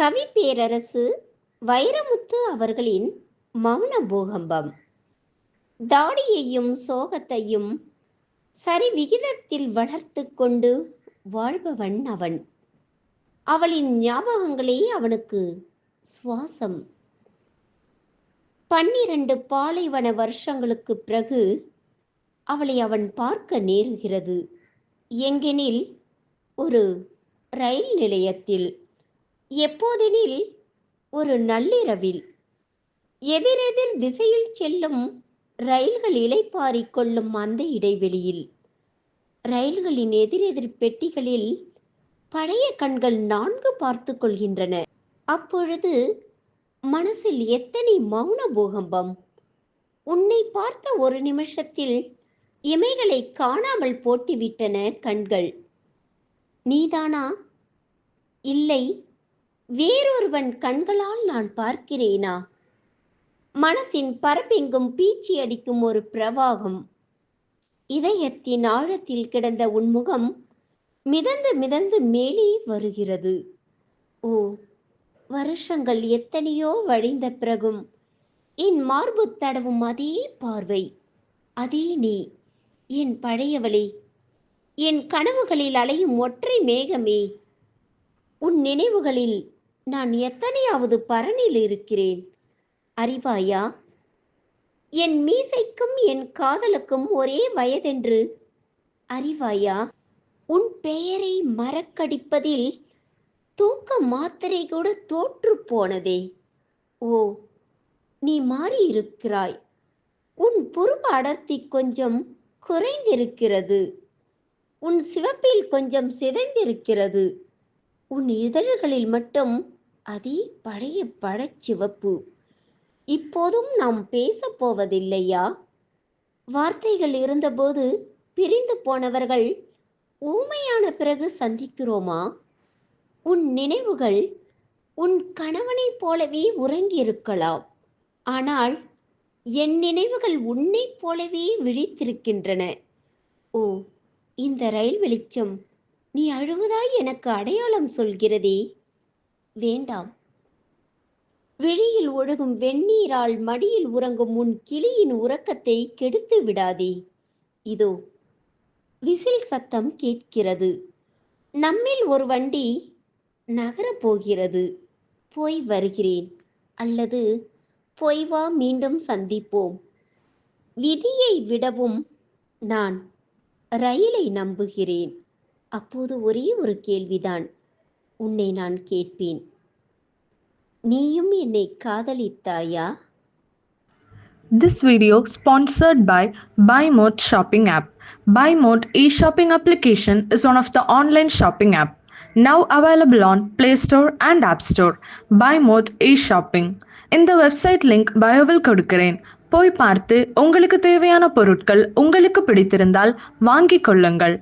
கவி பேரரசு வைரமுத்து அவர்களின் மௌன பூகம்பம் தாடியையும் சோகத்தையும் சரி விகிதத்தில் வளர்த்து கொண்டு வாழ்பவன் அவன். அவளின் ஞாபகங்களே அவனுக்கு சுவாசம். பன்னிரண்டு பாலைவன வருஷங்களுக்கு பிறகு அவளை அவன் பார்க்க நேருகிறது. எங்கெனில் ஒரு ரயில் நிலையத்தில். எப்போதெனில் ஒரு நள்ளிரவில் எதிரெதிர் திசையில் செல்லும் ரயில்கள் இலைப்பாரி கொள்ளும் அந்த இடைவெளியில் ரயில்களின் எதிரெதிர் பெட்டிகளில் பழைய கண்கள் நான்கு பார்த்து கொள்கின்றன. அப்பொழுது மனசில் எத்தனை மௌன பூகம்பம்! உன்னை பார்த்த ஒரு நிமிஷத்தில் இமைகளை காணாமல் போட்டுவிட்டன கண்கள். நீதானா? இல்லை. வேறொருவன் கண்களால் நான் பார்க்கிறேனா? மனசின் பரப்பெங்கும் பீச்சி அடிக்கும் ஒரு பிரவாகம். இதயத்தின் ஆழத்தில் கிடந்த உன்முகம் மிதந்து மிதந்து மேலே வருகிறது. ஓ வருஷங்கள் எத்தனையோ வழிந்த பிறகும் என் மார்பு தடவும் அதே பார்வை. அதே நீ என் பழையவளே. என் கனவுகளில் அலையும் ஒற்றை மேகமே. உன் நினைவுகளில் நான் எத்தனையாவது பரனில் இருக்கிறேன்? அறிவாயா? என் மீசைக்கும் என் காதலுக்கும் ஒரே வயதென்று? அறிவாயா? உன் பெயரை மறக்கடிப்பதில் தூக்க மாத்திரை கூட தோற்று போனதே. ஓ நீ மாறியிருக்கிறாய். உன் புருவ அடர்த்தி கொஞ்சம் குறைந்திருக்கிறது. உன் சிவப்பில் கொஞ்சம் சிதைந்திருக்கிறது. உன் இதழ்களில் மட்டும் அதே பழைய பழச்சிவப்பு இப்போதும் நாம் பேசப்போவதில்லையா வார்த்தைகள் இருந்தபோது பிரிந்து போனவர்கள் ஊமையான பிறகு சந்திக்கிறோமா? உன் நினைவுகள் உன் கணவனைப் போலவே உறங்கியிருக்கலாம். ஆனால் என் நினைவுகள் உன்னைப் போலவே விழித்திருக்கின்றன. ஓ இந்த ரயில் வெளிச்சம் நீ அழுவதாய் எனக்கு அடையாளம் சொல்கிறதே. வேண்டாம். விழியில் ஒழுகும் வெந்நீரால் மடியில் உறங்கும் உன் கிளியின் உறக்கத்தை கெடுத்து விடாதே. இதோ விசில் சத்தம் கேட்கிறது. நம்மில் ஒரு வண்டி நகரப் போகிறது போய் வருகிறேன். அல்லது போய் வா மீண்டும் சந்திப்போம். விதியை விடவும் நான் ரயிலை நம்புகிறேன். அப்போது ஒரே ஒரு கேள்விதான் உன்னை நான் கேட்பேன் நீயும் என்னை காதலித்தாயா this video sponsored by buy mode shopping app buy mode e shopping application is one of the online shopping app now available on Play store and app store buy mode e shopping இந்த website link பயோவில் கொடுக்கிறேன் போய் பார்த்து உங்களுக்கு தேவையான பொருட்கள் உங்களுக்கு பிடித்திருந்தால் வாங்கிக் கொள்ளுங்கள்